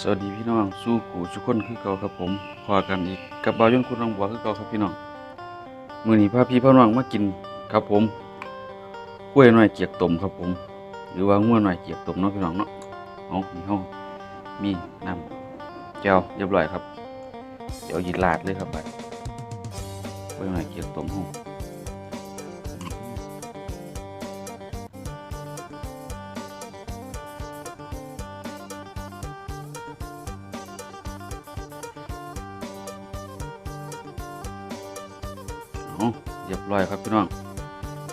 สวัสดีพี่น้องสู้กูทุกคนคือเก่าครับผมพอกันอีกกับบ่าวยนคุณน้องบัวคือเก่าครับพี่น้องมือนี้พาพี่พ่อน้องมากินครับผมกล้วยหน่อยเกียกต้มครับผม หรือว่างัวหน่อยเกียกต้มเนาะพี่น้องเนาะเอานี่เฮามีน้ำแก้วเรียบร้อยครับ เดี๋ยวยิลาดเลยครับบัดกล้วยหน่อยเกียกต้มเฮา เอาเรียบร้อยครับพี่น้อง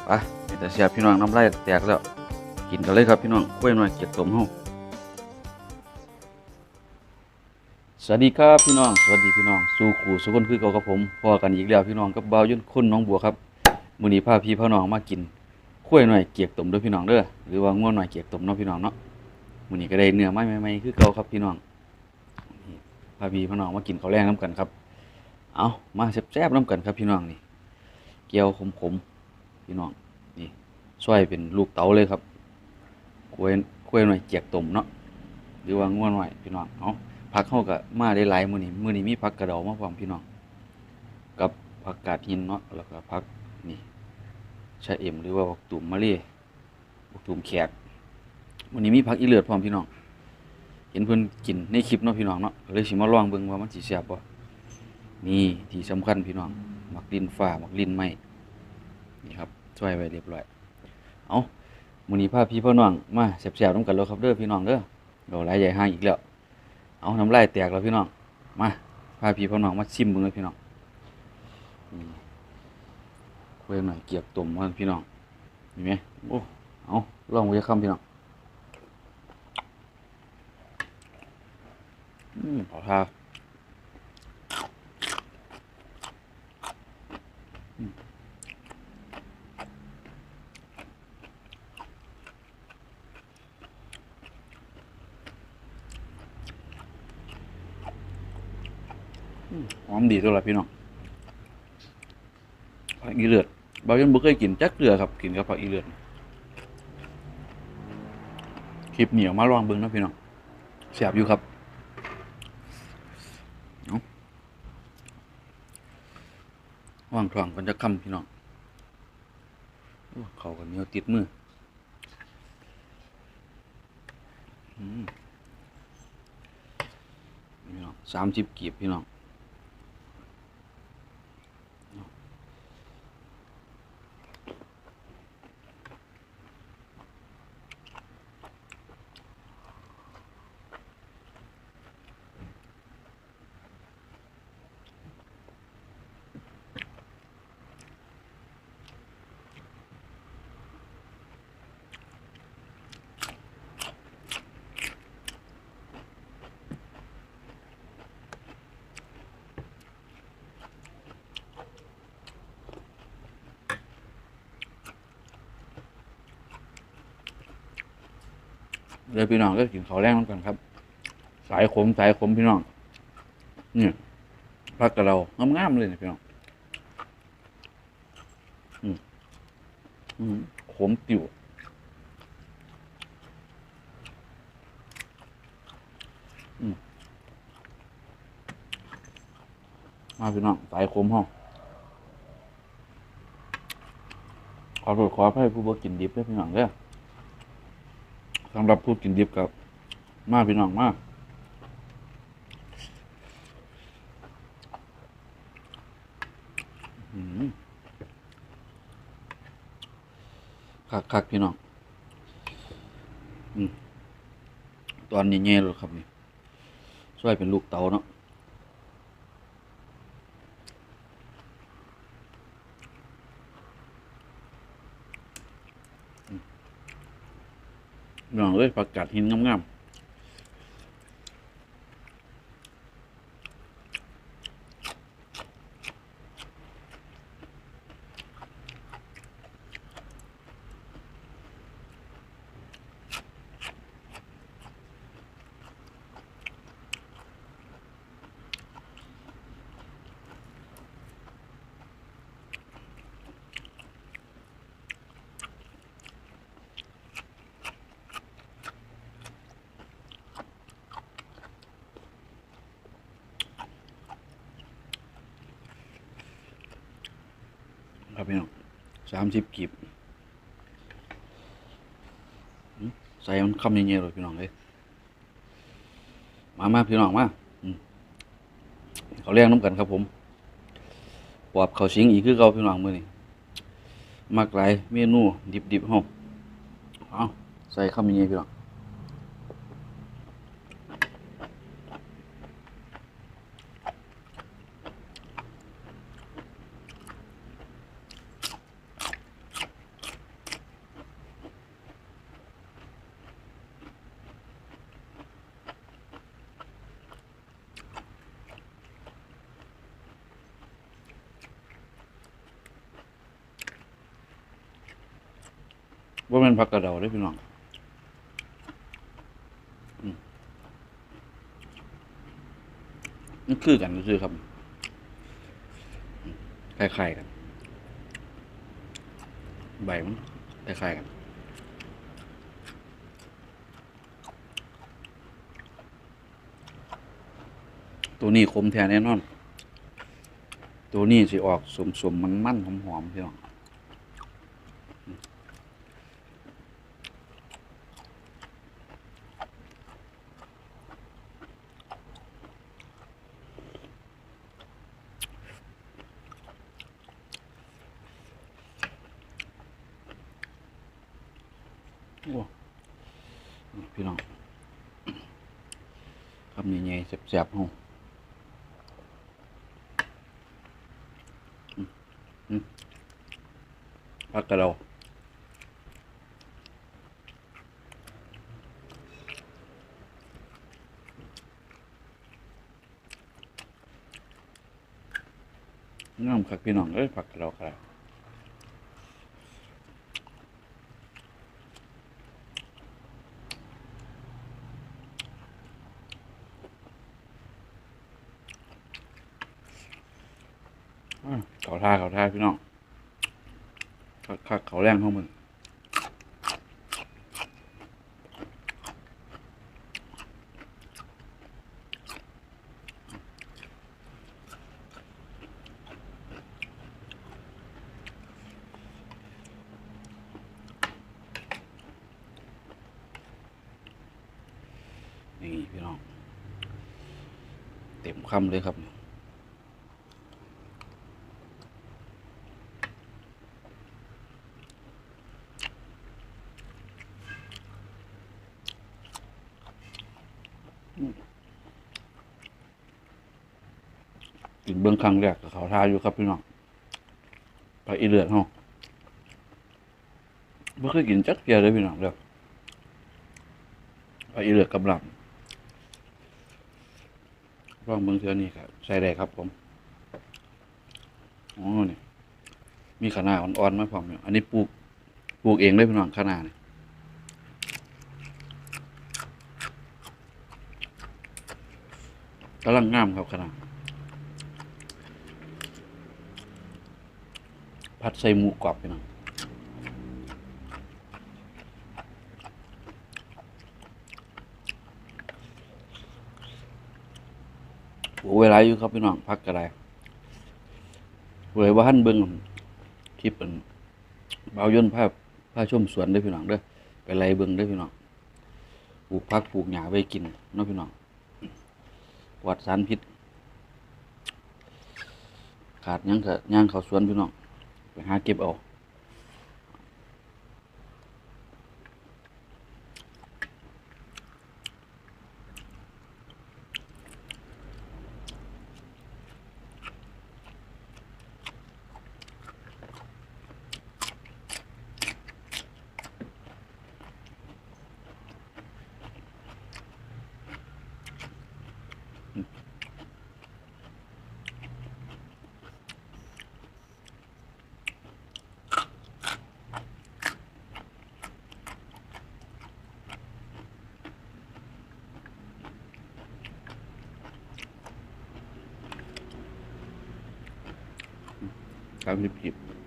ไปมีแต่เสียบพี่น้องน้ำลายแตกแล้ว กินกันเลยครับพี่น้องกล้วยหน่อยเกียกต้มเฮาสวัสดีครับพี่น้อง สวัสดีพี่น้อง สู่ขู่สุคนคือเก่ากับผมพอกันอีกแล้วพี่น้องกับบ่าวยุ่นคนน้องบัวครับมื้อนี้พาพี่พ่น้องมากินกล้วยหน่อยเกียกตมด้วยพี่น้องเด้อหรือว่าง่วหน่อยเกียกตมเนาะพี่น้องเนาะมื้อนี้ก็ได้เนื้อไม้ใหม่ๆคือเก่าครับพี่น้องนี่พาพี่พ่น้องมากินข้าวแรงน้ำกันครับ เอามาแซ่บๆน้ำกันครับพี่น้องนี่เกียวขมๆพี่น้องนี่ซอยเป็นลูกเต๋าเลยครับกล้วยกล้วยหน่อยเจียกต้มเนาะหรือว่าง่วนหน่อยพี่น้องเอาะผักเข้ากับมาได้หลายมื้อนี้มื้อนี้มีผักกระเดามาพร้อมพี่น้อง กับผักกาดหินเนาะแล้วก็ผักนี่ชะเอ็มหรือว่าผักตุ่มมะเล่ผักตุ่มแขกมื้อนี้มีผักอีเลือดพร้อมพี่น้อง เห็นเพิ่อนกินในคลิปเนาะพี่น้องเนาะเลยสิมาลองเบิ่งว่ามันสิแซ่บบ่ นี่ที่สำคัญพี่น้องมักดินฟ้ามักดินไหมนี่ครับช่วยไว้เรียบร้อย เอามือนี้าพี่พ่อน้องมาแซ่บๆน้ำกันแล้วครับเด้อพี่น้องเด้อเราหลายใหญ่ห้างอีกแล้ว เอาน้ำลายแตกแล้วพี่น้อง มาพาพี่พ่อน้องมาชิมเบิ่งเลยพี่น้องคุยหน่อยเกียบต้มมันพี่น้องเห็นไหมโอ้เอาลองไว้คำพี่น้องอืมขอทา หอมดีตัวละพี่น้องผักอีเลือดบางยันบ่เคยกินจักเกลือครับกินกับผักอีเลือดคลิปเหนียวมาลองเบิ่งนะพี่น้องแซ่บอยู่ครับว่างทองกันจะคำพี่น้องเขากันเหนียวติดมืออืมพี่น้องสามสิบกีบพี่น้อง เลยพี่น้องก็กินข้าวแรงน้ำกันครับ สายขมสายขมพี่น้องเนี่ยพักกับเรางามๆเลยนะพี่น้องอืมอืมขมติ่วอืมมาพี่น้องสายขมห้องขอโทษขออภัยผู้บ่กินดิบเด้พี่น้องเด้อ สำหรับผู้กินดิบกับ มาพี่น้องมากคักคักพี่น้องอตอนนี้เงี้ยเลยครับนี่ช่วยเป็นลูกเต๋าเนาะ น้องเลยผักกาดหินงาม ครับพี่น้องสามสิบกีบใส่มันคำเงี้ยๆเลยพี่น้องเลยมามาพี่น้องมาเขาเลี้ยงน้ำกันครับผมปอบเขาสิงอีกคือเขาพี่น้องมือนี่มากหลายเมนูดิบๆห้องเอาใส่คำเงี้ยๆพี่น้อง มันผักกระเดาได้พี่น้องอืมมันคือกันคือครับคล้ายๆกัน ใบมันคล้ายๆกันตัวนี้คมแท้แน่นอน ตัวนี้สิออกสมๆมันๆหอมๆพี่น้อง พี่น้องคำใหญ่ๆแซ่บๆห้องพักกระเราน้ำคักพี่น้องเอ้ยผักกระเรากระไร อ่าเขา ท่าเขาท่าพี่น้องคักเขาแรงเข้ามึงนี่พี่น้อง เต็มคำเลยครับ กินเบื้อง ครั้งแรกกับเขาทาอยู่ครับพี่น้องไปอีเลือดห้องไม่เคยกินจักเดียวเลยพี่น้องเด้อไปอีเลือดกำลังลองเบื้องเทือนี้ครับใส่ได้ครับผมอ๋อนี่มีขนาดอ่อนๆมาพร้อมอยู่อันนี้ปลูกปลูกเองเลยพี่น้องขนาเนี่ยกำลังงามครับขนาด ผัดใส่หมูกรอบไปหน่อยโอ้เวลาอยู่ครับพี่น้องพักกระไรเวยว่าท่นเบิ้งคลิปเป็นเบาย่นภาพผ้าชมสวนเด้พี่น้องเด้อไปไล่เบิ้งเด้พี่น้องปลูกพักปลูกหญ้าไว้กินเนาะพี่น้องปลอดสารพิษ ขาดยังก็ย่างเขาสวนพี่น้อง ไปหาเก็บเอา ครั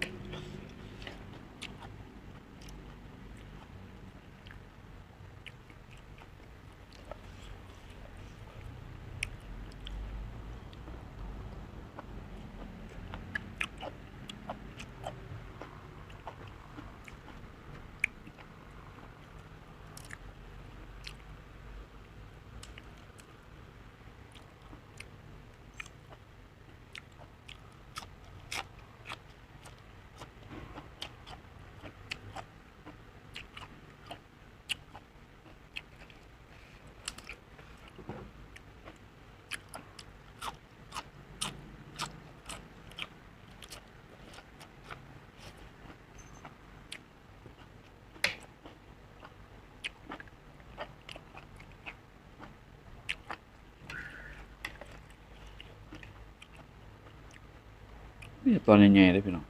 นี่ตอนใหญ่ๆเลยพี่น้อง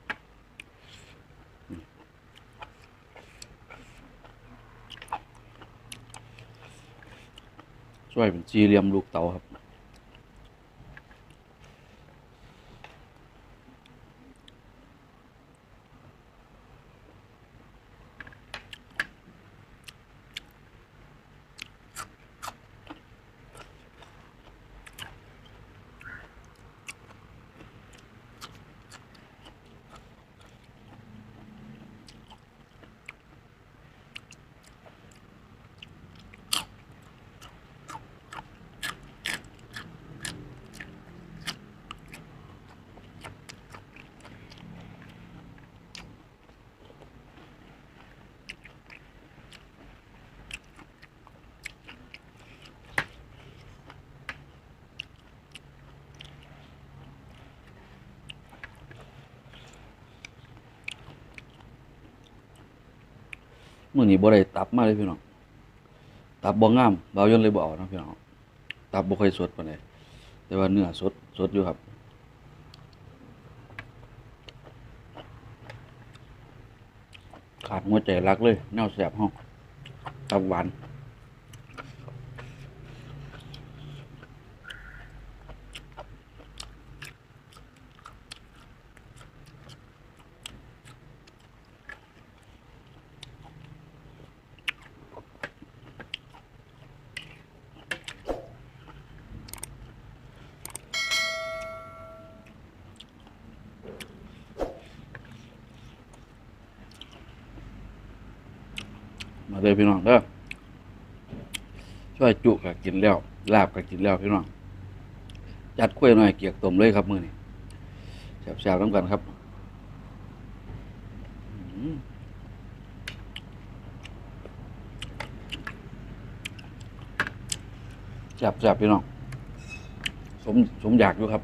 ช่วยเป็นจีเรียมลูกเต๋าครับ มื่อนี้บ่ได้ตับมาเลยพี่น้อง ตับบ่งามบ่าวยนเลยบ่เอานะพี่น้อง ตับบ่ค่อยสดปานใดแต่ว่าเนื้อสดสดอยู่ครับขาดหัวใจรักเลยแนวแสบห้องตับหวาน มาเลยพี่น้องเด้อช่วยจุก็กินแล้ว ลาบก็กินแล้วพี่น้อง จัดกล้วยหน่อยเกียกต้มเลยครับมือนี้แซ่บๆน้ำกันครับแซ่บๆพี่น้อง สมสมอยากอยู่ครับ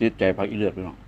นี่ใจพักอีเลือดไปหน่อย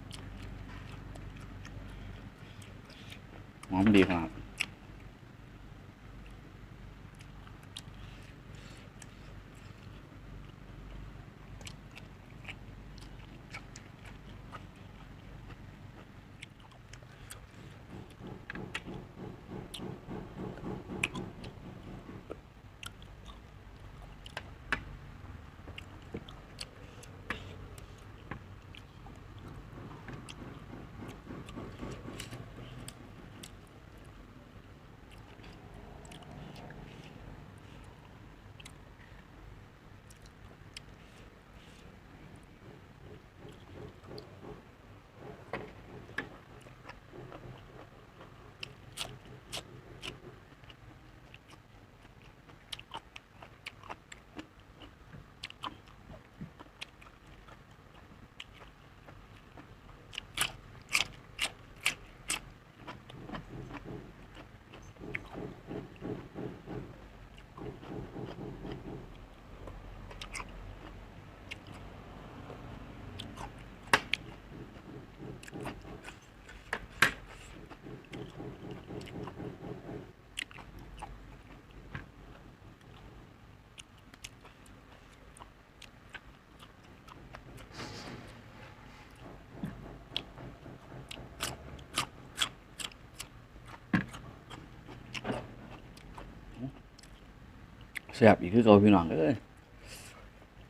ซ่บอีกคือเก่าพี่น้องเอ้ย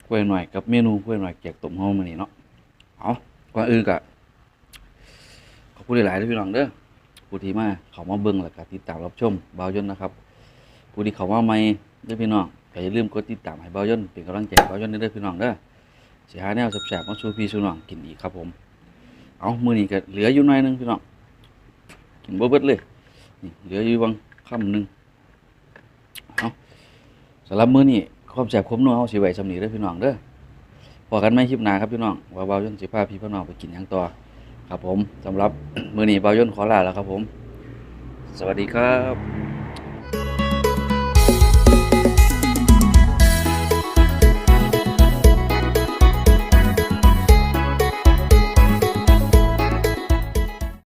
กล้วยหน่อยกับเมนูกล้วยหน่อยแกงต้มเฮามื้อนี้เนาะเอาก่อนอื่นก็ขอบคุณหลายๆเด้อพี่น้องเด้อผู้ที่มาเข้ามาเบิ่งแล้วก็ติดตามรับชมเบาวยนนะครับผู้ที่เข้ามาใหม่เด้อพี่น้องก็อย่าลืมกดติดตามให้เบาวยนเป็นกำลังใจให้บ่าวยนเด้อพี่น้องเด้อสิหาแนวแซ่บๆมาสู่พี่สู่น้องกินอีกครับผม เอามื้อนี้ก็เหลืออยู่หน่อยนึงพี่น้องกินบ่เบิดเลยนี่เหลืออยู่บางค่ำหนึง สำหรับมื้อนี้ความแสบความนัวเฮาสิไว้สำนีเด้อพี่น้องเด้อพอกันไม่คลิปหน้าครับพี่น้องว่าบ่าย่นต์สิพาพี่พี่น้องไปกินหยังต่อครับผมสำหรับมื้อนี้บ่าย่นขอลาแล้วครับผม สวัสดีครับ